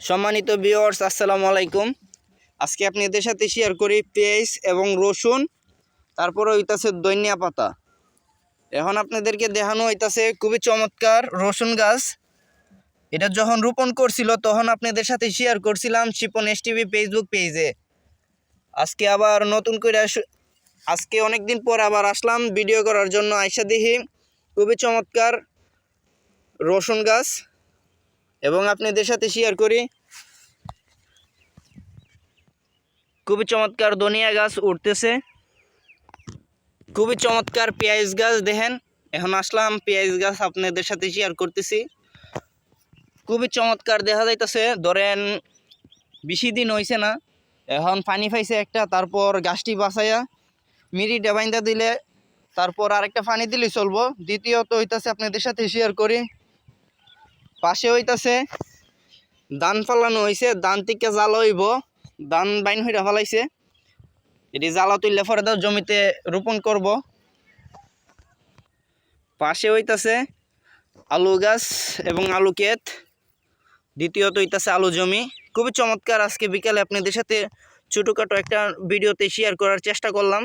সম্মানিত ভিউয়ার্স আসসালামু আলাইকুম। আজকে আপনাদের সাথে শেয়ার করি পেঁয়াজ এবং রসুন, তারপরে হইতাছে দৈনিয়া পাতা। এখন আপনাদেরকে দেখানো হইতাছে খুবই চমৎকার রসুন গাছ। এটা যখন রোপণ করছিল, তখন আপনাদের সাথে শেয়ার করছিলাম শিপন এস টিভি ফেসবুক পেজে আজকে আবার নতুন করে আজকে অনেক দিন পর আবার আসলাম ভিডিও করার জন্য। আইসা দেখি, খুবই চমৎকার রসুন গাছ। এবং আপনাদের সাথে শেয়ার করি। খুবই চমৎকার ধনিয়া গাছ উঠতেছে। খুবই চমৎকার পেঁয়াজ গাছ দেখেন। এখন আসলাম, পেঁয়াজ গাছ আপনাদের সাথে শেয়ার করতেছি। খুবই চমৎকার দেখা যাইতেছে। ধরেন, বেশি দিন হয়েছে না। এখন পানি পাইছে একটা, তারপর গাছটি বাঁচাইয়া মিরিটা বাইন্দা দিলে, তারপর আরেকটা পানি দিলে চলবো। দ্বিতীয়ত হইতাছে আপনাদের সাথে শেয়ার করি। পাশে হইতাছে, ধান ফালানো হয়েছে ধান থেকে জাল হইব, ধান বাইন হইরা ফেলাইছে। এটি জ্বালা তুললে পরে তো জমিতে রোপণ করব। পাশে হইতাছে আলু গাছ এবং আলু ক্ষেত। দ্বিতীয়ত হইতাছে আলু জমি। খুবই চমৎকার আজকে বিকালে আপনাদের সাথে ছোটোখাটো একটা ভিডিওতে শেয়ার করার চেষ্টা করলাম।